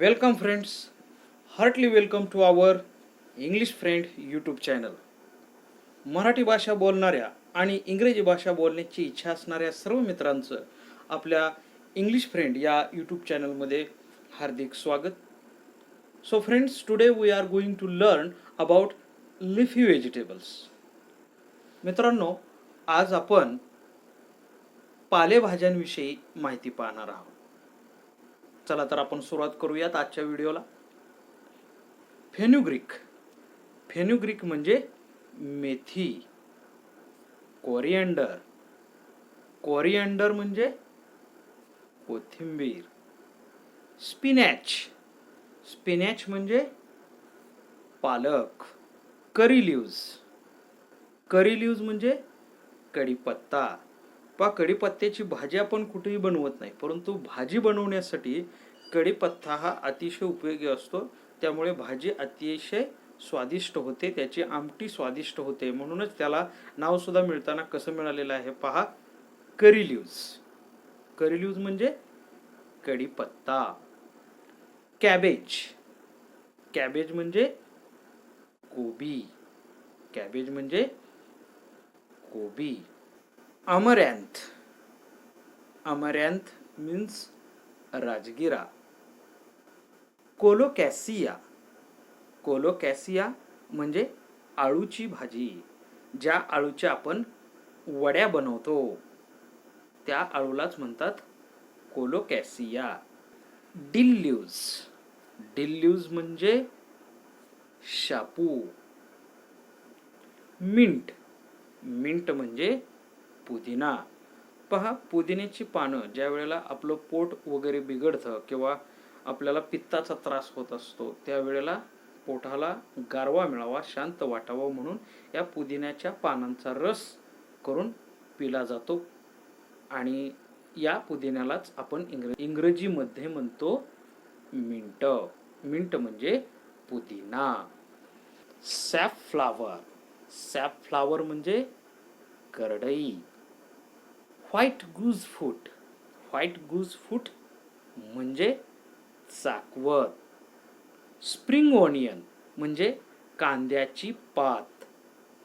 Welcome friends heartly welcome to our English friend YouTube channel Marathi भाषा बोलणाऱ्या आणि इंग्रजी भाषा बोलण्याची इच्छा असणाऱ्या सर्व मित्रांचं आपल्या इंग्लिश फ्रेंड या यूट्यूब चॅनलमध्ये हार्दिक स्वागत. So friends today we are going to learn about leafy vegetables मित्रांनो आज आपण पालेभाज्यांविषयी माहिती पाहणार आहोत. चला तर आपण सुरुवात करूयात आजच्या व्हिडिओला. फेन्युग्रिक फेन्युग्रिक म्हणजे मेथी. कोरिअंडर कोरिअंडर म्हणजे कोथिंबीर. स्पिनॅच. स्पिनॅच म्हणजे पालक. करी लिव्ज. करी लिव्ज म्हणजे कढीपत्ता. पा कढीपत्त्याची भाजी आपण कुठेही बनवत नाही परंतु भाजी बनवण्यासाठी कढीपत्ता हा अतिशय उपयोगी असतो. त्यामुळे भाजी अतिशय स्वादिष्ट होते. त्याची आमटी स्वादिष्ट होते. म्हणूनच त्याला नावसुद्धा मिळताना कसं मिळालेलं आहे पहा. करी करिल्यूज करी लिव्ज म्हणजे कढीपत्ता. कॅबेज कॅबेज म्हणजे कोबी. कॅबेज म्हणजे कोबी. अमरॅन्थ अमरॅन्थ मीन्स राजगिरा. कोलोकॅसिया. कोलोकॅसिया म्हणजे आळूची भाजी ज्या आळूच्या आपण वड्या बनवतो. त्या आळूलाच म्हणतात कोलोकॅसिया. डिल्ल्यूज डिल्ल्यूज म्हणजे शापू. मिंट. मिंट म्हणजे पुदिना. पहा पुदिन्याची पानं ज्या वेळेला आपलं पोट वगैरे बिघडतं किंवा आपल्याला पित्ताचा त्रास होत असतो. त्यावेळेला पोटाला गारवा मिळावा शांत वाटावा म्हणून या पुदिन्याच्या पानांचा रस करून पिला जातो. आणि या पुदिन्यालाच आपण इंग्र इंग्रजीमध्ये म्हणतो मिंट. मिंट म्हणजे पुदिना. सॅफ फ्लावर सॅफ फ्लावर म्हणजे करडई. व्हाईट गुज फूट व्हाईट गुज फूट म्हणजे चाकवत स्प्रिंग ओनियन म्हणजे कांद्याची पात.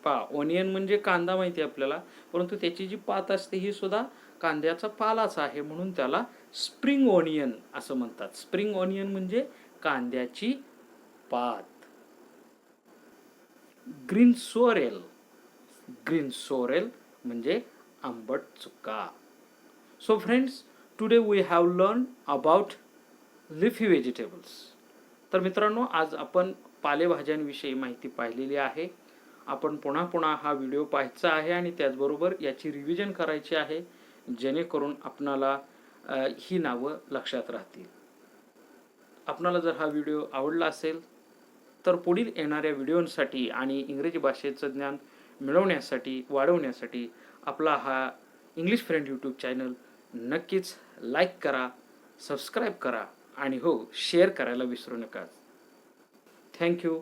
पा ओनियन म्हणजे कांदा माहिती आहे आपल्याला परंतु त्याची जी पात असते ही सुद्धा कांद्याचा पालाच आहे म्हणून त्याला स्प्रिंग ओनियन असं म्हणतात. स्प्रिंग ओनियन म्हणजे कांद्याची पात. ग्रीन सोरेल ग्रीन सोरेल म्हणजे आंबट चुका. So friends today we have learn about leafy vegetables तर मित्रांनो आज आपण पालेभाज्यांविषयी माहिती पाहिलेली आहे. आपण पुन्हा पुन्हा हा व्हिडिओ पाहायचा आहे आणि त्याचबरोबर याची रिव्हिजन करायची आहे जेणेकरून आपणाला ही नावं लक्षात राहतील. आपणाला जर हा व्हिडिओ आवडला असेल तर पुढील येणाऱ्या व्हिडिओंसाठी आणि इंग्रजी भाषेचं ज्ञान मिळवण्यासाठी वाढवण्यासाठी आपला हा इंग्लिश फ्रेंड यूट्यूब चॅनल नक्कीच लाईक करा सबस्क्राईब करा. आणि हो शेअर करायला विसरू नका थँक्यू